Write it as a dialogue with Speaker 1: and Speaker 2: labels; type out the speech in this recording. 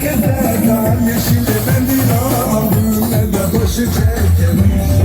Speaker 1: çeke de Kar yeşili mendil Ne de başı çeke